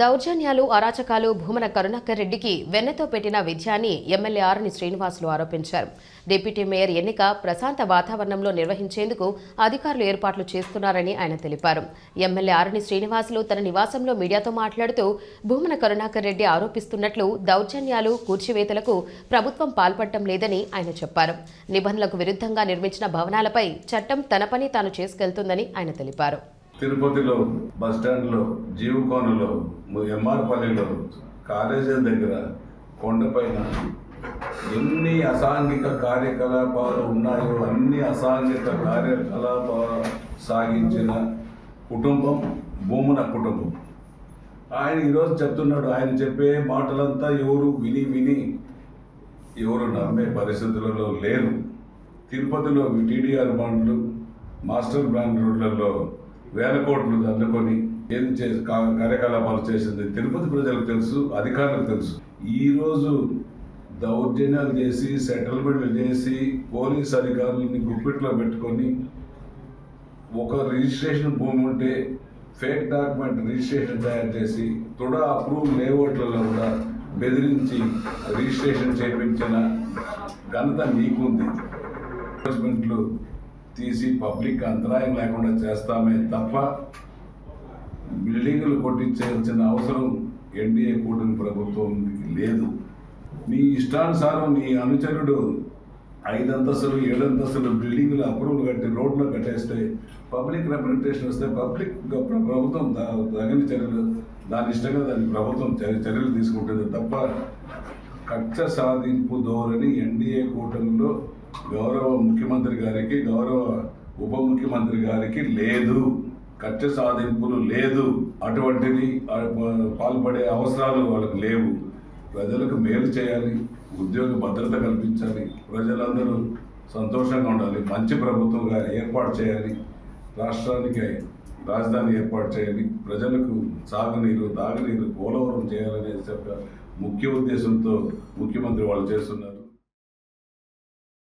దౌర్జన్యాలు అరాచకాలు భూమన కరుణాకర్ రెడ్డికి వెన్నతో పెట్టిన విజయాన్ని ఎమ్మెల్యే ఆర్ని శ్రీనివాసులు ఆరోపించారు. డిప్యూటీ మేయర్ ఎన్నిక ప్రశాంత వాతావరణంలో నిర్వహించేందుకు అధికారులు ఏర్పాట్లు చేస్తున్నారని ఆయన తెలిపారు. ఎమ్మెల్యే ఆర్ని శ్రీనివాసులు తన నివాసంలో మీడియాతో మాట్లాడుతూ భూమన కరుణాకర్ రెడ్డి ఆరోపిస్తున్నట్లు దౌర్జన్యాలు కూర్చివేతలకు ప్రభుత్వం పాల్పడటం లేదని ఆయన చెప్పారు. నిబంధనలకు విరుద్ధంగా నిర్మించిన భవనాలపై చట్టం తన పని తాను చేసుకెళ్తుందని ఆయన తెలిపారు. తిరుపతిలో బస్ స్టాండ్లో జీవకోనలో ఎంఆర్పల్లిలో కాలేజీ దగ్గర కొండపైన ఎన్ని అసాంఘిక కార్యకలాపాలు ఉన్నాయో అన్ని అసాంఘిక కార్యకలాపాలు సాగించిన కుటుంబం భూమున కుటుంబం. ఆయన ఈరోజు చెప్తున్నాడు ఆయన చెప్పే మాటలంతా ఎవరు విని విని ఎవరు నమ్మే పరిస్థితులలో లేరు. తిరుపతిలో టీడీఆర్ బాండ్లు మాస్టర్ బ్రాండ్ రోడ్లలో వేల కోట్లు అందుకొని ఏం చేసి కా- కార్యకలాపాలు చేసింది తిరుపతి ప్రజలకు తెలుసు అధికారులకు తెలుసు. ఈరోజు దౌర్జన్యాలు చేసి సెటిల్మెంట్లు చేసి పోలీస్ అధికారులని గుప్పిట్లో పెట్టుకొని ఒక రిజిస్ట్రేషన్ భూమి ఉంటే ఫేక్ డాక్యుమెంట్ రిజిస్ట్రేషన్ తయారు చేసి తుడా అప్రూవ్ లేఅవుట్లలో కూడా బెదిరించి రిజిస్ట్రేషన్ చేయించిన ఘనత మీకుంది. ఇన్వెస్ట్మెంట్లు తీసి పబ్లిక్ అంతరాయం లేకుండా చేస్తామే తప్ప బిల్డింగులు కొట్టించాల్సిన అవసరం ఎన్డీఏ కూటమి ప్రభుత్వం లేదు. నీ ఇష్టానుసారం నీ అనుచరుడు ఐదు అంతస్తులు ఏడు అంతస్తులు బిల్డింగ్లు అప్రూవల్ కట్టి రోడ్లు కట్టేస్తే పబ్లిక్ రిప్రజెంటేషన్ వస్తే పబ్లిక్ గ- ప్రభుత్వం దా- తగిన చర్యలు దాని ఇష్టంగా దాని ప్రభుత్వం చర్యలు తీసుకుంటుంది తప్ప కక్ష సాధింపు ధోరణి ఎన్డీఏ కూటమిలో గౌరవ ముఖ్యమంత్రి గారికి గౌరవ ఉప ముఖ్యమంత్రి గారికి లేదు. కక్ష సాధింపులు లేదు. అటువంటివి పాల్పడే అవసరాలు వాళ్ళకి లేవు. ప్రజలకు మేలు చేయాలి ఉద్యోగ భద్రత కల్పించాలి ప్రజలందరూ సంతోషంగా ఉండాలి మంచి ప్రభుత్వంగా ఏర్పాటు చేయాలి రాష్ట్రానికి రాజధాని ఏర్పాటు చేయాలి ప్రజలకు సాగునీరు తాగునీరు పోలవరం చేయాలనే ఒక ముఖ్య ఉద్దేశంతో ముఖ్యమంత్రి వాళ్ళు చేస్తున్నారు.